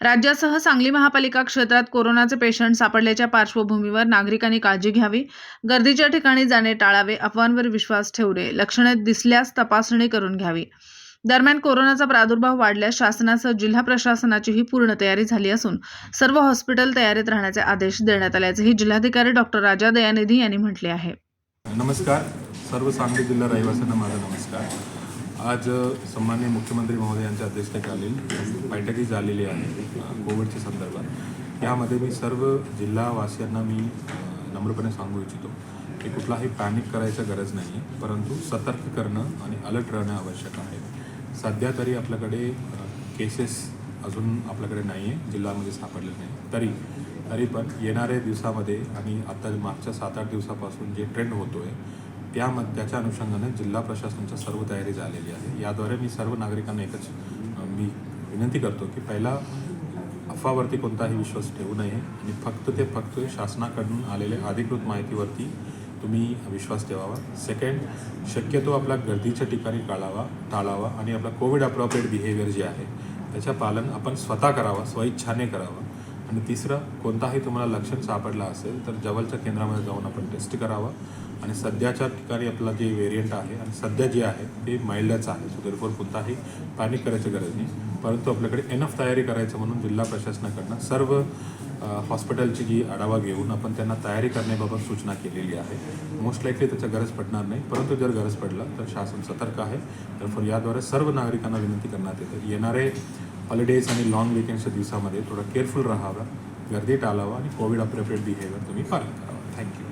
राज्यासह सांगली महापालिका क्षेत्रात कोरोनाचे पेशंट सापडल्याच्या पार्श्वभूमीवर नागरिकांनी काळजी घ्यावी गर्दीच्या ठिकाणी जाणे टाळावे अफवांवर विश्वास ठेवू नये लक्षणे दिसल्यास तपासणी करून घ्यावी. दरम्यान कोरोनाचा प्रादुर्भाव वाढल्यास शासनासह जिल्हा प्रशासनाचीही पूर्ण तयारी झाली असून सर्व हॉस्पिटल तयारीत राहण्याचे आदेश देण्यात आल्याचेही जिल्हाधिकारी डॉक्टर राजा दयानिधी यांनी म्हटले आहे. नमस्कार. सर्व सांगली जिल्हा रहिवाशांना माझा नमस्कार. आज अ, सन्माननीय मुख्यमंत्री महोदयांच्या अध्यक्षतेखाली बैठकी झालेली आहे कोविडच्या संदर्भात. यामध्ये मी सर्व जिल्हावासियांना मी नम्रपणे सांगू इच्छितो की कुठलाही पॅनिक करायचं गरज नाही आहे परंतु सतर्क करणं आणि अलर्ट राहणं आवश्यक आहे. सध्या तरी आपल्याकडे केसेस अजून आपल्याकडे नाही आहे जिल्ह्यामध्ये सापडले नाही तरी तरी पण येणाऱ्या दिवसामध्ये आणि आता मागच्या सात आठ दिवसापासून जे ट्रेंड होतो आहे त्यामध्ये त्याच्या अनुषंगाने जिल्हा प्रशासनाच्या सर्व तयारी झालेली आहे. याद्वारे मी सर्व नागरिकांना एकच मी विनंती करतो की पहिला अफवावरती कोणताही विश्वास ठेवू नये आणि फक्त ते फक्त शासनाकडून आलेल्या अधिकृत माहितीवरती तुम्ही विश्वास ठेवावा. सेकंड शक्यतो आपला गर्दीच्या ठिकाणी टाळावा टाळावा आणि आपला कोविड अप्रोप्रिएट बिहेवियर जे आहे त्याचं पालन आपण स्वतः करावा स्वइच्छाने करावं. आणि तिसरं कोणताही तुम्हाला लक्षण सापडलं असेल तर जवळच्या केंद्रामध्ये जाऊन आपण टेस्ट करावा. आणि सध्याच्या ठिकाणी आपला जे व्हेरियंट आहे आणि सध्या जे आहे ते माइल्डच आहे. सो तरीफोर कोणताही पॅनिक करायची गरज नाही. परंतु आपल्याकडे एनफ तयारी करायचं म्हणून जिल्हा प्रशासनाकडनं सर्व हॉस्पिटलची जी आढावा घेऊन आपण त्यांना तयारी करण्याबाबत सूचना केलेली आहे. मोस्ट लाईकली त्याचा गरज पडणार नाही. परंतु जर गरज पडला तर शासन सतर्क आहे. तर याद्वारे सर्व नागरिकांना विनंती करण्यात येते. येणारे हॉलिडेज आणि लॉंग विकेंडच्या दिवसामध्ये थोडं केअरफुल राहावं गर्दी टाळावं आणि कोविड अप्रोप्रिएट बिहेवियर तुम्ही पालन करावं. थँक्यू